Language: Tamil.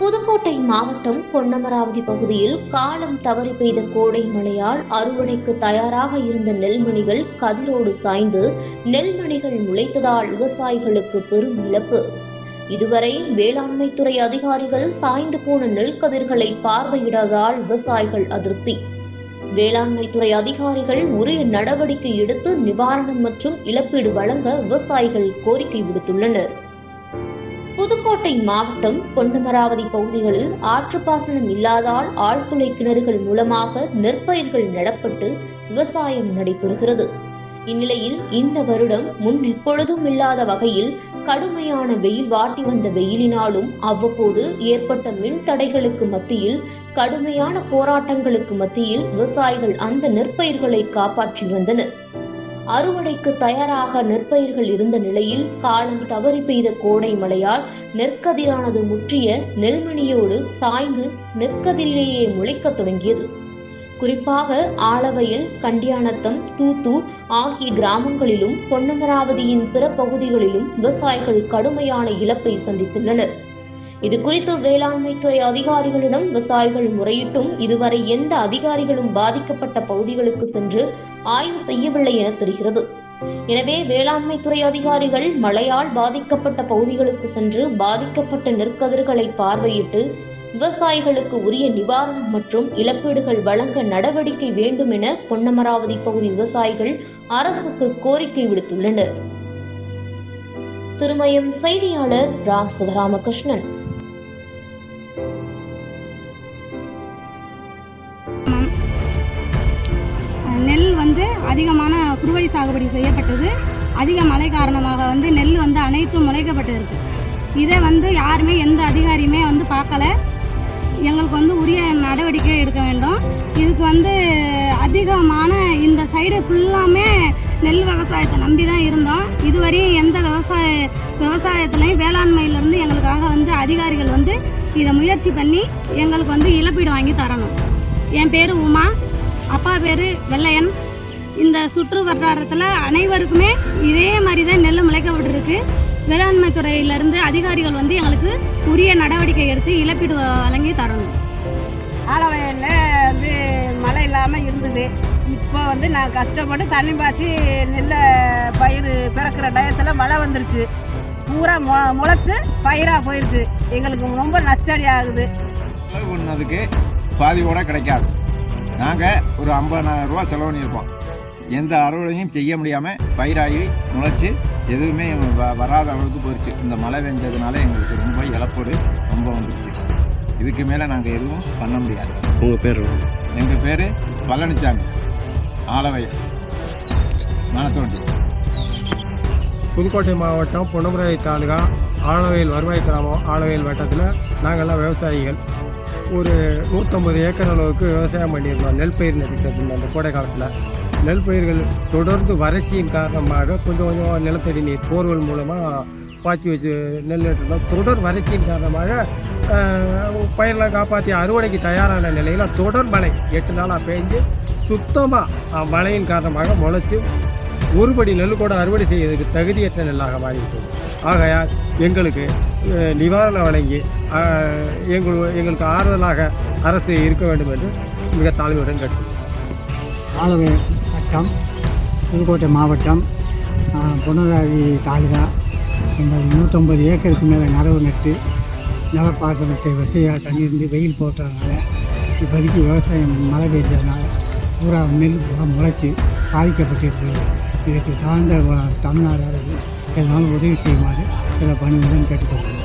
புதுக்கோட்டை மாவட்டம் பொன்னமராவதி பகுதியில் காலம் தவறி பெய்த கோடை மழையால் அறுவடைக்கு தயாராக இருந்த நெல்மணிகள் கதிரோடு சாய்ந்து நெல்மணிகள் முளைத்ததால் விவசாயிகளுக்கு பெரும் இழப்பு. இதுவரை வேளாண்மைத்துறை அதிகாரிகள் சாய்ந்து போன நெல் கதிர்களை பார்வையிடாததால் விவசாயிகள் அதிருப்தி. வேளாண்மைத்துறை அதிகாரிகள் உரிய நடவடிக்கை எடுத்து நிவாரணம் மற்றும் இழப்பீடு வழங்க விவசாயிகள் கோரிக்கை விடுத்துள்ளனர். புதுக்கோட்டை மாவட்டம் பொன்னமராவதி பகுதிகளில் ஆற்றுப்பாசனம் இல்லாதால் ஆழ்துளை கிணறுகள் மூலமாக நெற்பயிர்கள் நடப்பட்டு விவசாயம் நடைபெறுகிறது. இந்நிலையில் இந்த வருடம் முன் எப்பொழுதும் இல்லாத வகையில் கடுமையான வெயில் வாட்டி வந்த வெயிலினாலும் அவ்வப்போது ஏற்பட்ட மின் தடைகளுக்கு மத்தியில் கடுமையான போராட்டங்களுக்கு மத்தியில் விவசாயிகள் அந்த நெற்பயிர்களை காப்பாற்றி வந்தனர். அறுவடைக்கு தயாராக நெற்பயிர்கள் இருந்த நிலையில் காலம் தவறி பெய்த கோடை மழையால் நெற்கதிரானது முற்றிய நெல்மணியோடு சாய்ந்து நெற்கதிரிலேயே முளைக்கத் தொடங்கியது. குறிப்பாக ஆலவயல் கண்டியானத்தம் தூத்தூர் ஆகிய கிராமங்களிலும் பொன்னமராவதியின் பிற பகுதிகளிலும் விவசாயிகள் கடுமையான இழப்பை சந்தித்துள்ளனர். இது குறித்து வேளாண்மைத்துறை அதிகாரிகளிடம் விவசாயிகள் முறையிட்டும் இதுவரை எந்த அதிகாரிகளும் பாதிக்கப்பட்ட பகுதிகளுக்கு சென்று ஆய்வு செய்யவில்லை என தெரிகிறது. எனவே வேளாண்மைத்துறை அதிகாரிகள் மழையால் பாதிக்கப்பட்ட பகுதிகளுக்கு சென்று பாதிக்கப்பட்ட நெற்கதிர்களை பார்வையிட்டு விவசாயிகளுக்கு உரிய நிவாரணம் மற்றும் இழப்பீடுகள் வழங்க நடவடிக்கை வேண்டும் என பொன்னமராவதி பகுதி விவசாயிகள் அரசுக்கு கோரிக்கை விடுத்துள்ளனர். திருமயம் செய்தியாளர் ரா. சிவராமகிருஷ்ணன் அதிகமான குறுவை சாகுபடி செய்யப்பட்டது. அதிக மழை காரணமாக வந்து நெல் வந்து அனைத்தும் முளைக்கப்பட்டிருக்கு. இதை வந்து யாருமே எந்த அதிகாரியுமே வந்து பார்க்கல. எங்களுக்கு வந்து உரிய நடவடிக்கை எடுக்க வேண்டும். இதுக்கு வந்து அதிகமான இந்த சைடு ஃபுல்லாமே நெல் விவசாயத்தை நம்பி தான் இருந்தோம். இதுவரையும் எந்த விவசாய விவசாயத்துலையும் வேளாண்மையிலேருந்து எங்களுக்காக வந்து அதிகாரிகள் வந்து இதை முயற்சி பண்ணி எங்களுக்கு வந்து இழப்பீடு வாங்கி தரணும். என் பேர் உமா அப்பா பேர் வெள்ளையன். இந்த சுற்று வட்டாரத்தில் அனைவருக்குமே இதே மாதிரி தான் நெல் முளைக்கப்பட்டிருக்கு. வேளாண்மை துறையிலேருந்து அதிகாரிகள் வந்து எங்களுக்கு உரிய நடவடிக்கை எடுத்து இழப்பீடு வழங்கி தரணும். ஆலவயலில் வந்து மழை இல்லாமல் இருந்தது. இப்போ வந்து நான் கஷ்டப்பட்டு தண்ணி பாய்ச்சி நெல்லை பயிர் பிறக்கிற டயத்தில் மழை வந்துருச்சு. பூரா மு முளைச்சி பயிராக போயிடுச்சு எங்களுக்கு ரொம்ப நஷ்டடி ஆகுது. செலவு பண்ணதுக்கு பாதி கூட கிடைக்காது. நாங்கள் ஒரு ஐம்பதாயிரம் ரூபா செலவு பண்ணியிருப்போம். எந்த அறுவடையும் செய்ய முடியாமல் பயிராகி முளைச்சி எதுவுமே வ- வராத அளவுக்கு போயிடுச்சு இந்த மழை பெஞ்சதுனால எங்களுக்கு ரொம்ப இழப்பீடு ரொம்ப வந்துருச்சு. இதுக்கு மேலே நாங்கள் எதுவும் பண்ண முடியாது. உங்கள் பேர்? எங்கள் பேர் பழனிசாமி ஆலவயல் மணத்தோண்டி புதுக்கோட்டை மாவட்டம் பொன்னமராவதி தாலுகா ஆலவயல் வருவாய் கிராமம் ஆலவயல் வட்டத்தில் நாங்கள்லாம் விவசாயிகள். ஒரு நூற்றம்பது ஏக்கர் அளவுக்கு விவசாயம் பண்ணியிருந்தோம். நெல் பயிர் நட்டுட்டு அந்த கோடை காலத்தில். நெல் பயிர்கள் தொடர்ந்து வறட்சியின் காரணமாக கொஞ்சம் கொஞ்சம் நிலத்தடி நீர் போர்வெல் மூலமாக பாய்ச்சி வச்சு நெல் நட்டுருந்தோம் தொடர் வறட்சியின் காரணமாக பயிரெலாம் காப்பாற்றி அறுவடைக்கு தயாரான நிலையில் தொடர் மழை எட்டு நாளாக பெஞ்சு சுத்தமாக மழையின் காரணமாக முளைச்சி ஒருபடி நெல் கூட அறுவடை செய்வதற்கு தகுதியற்ற நெல்லாக மாறிவிட்டது. ஆகையால் எங்களுக்கு நிவாரணம் வழங்கி எங்கள் எங்களுக்கு ஆறுதலாக அரசு இருக்க வேண்டும் என்று மிக தாழ்மையுடன் கேட்டு ஆலவை வட்டம் புதுக்கோட்டை மாவட்டம் புனராவி தாலுகா எங்கள் நூற்றம்பது ஏக்கருக்கு மேலே நடவு நட்டு நிலப்பாசனத்தை வசதியாக தண்ணியிருந்து வெயில் போட்டதுனால இப்போதைக்கு விவசாயம் மழை பெய்ததுனால பூரா நெல் பூரா முளைச்சி பாதிக்கப்பட்டிருக்கிறது. இதற்கு தாழ்ந்த தமிழ்நாடு அரசு எதனாலும் உதவி செய்யுமாறு சில பணியுடன் கேட்டுக்கொள்கிறேன்.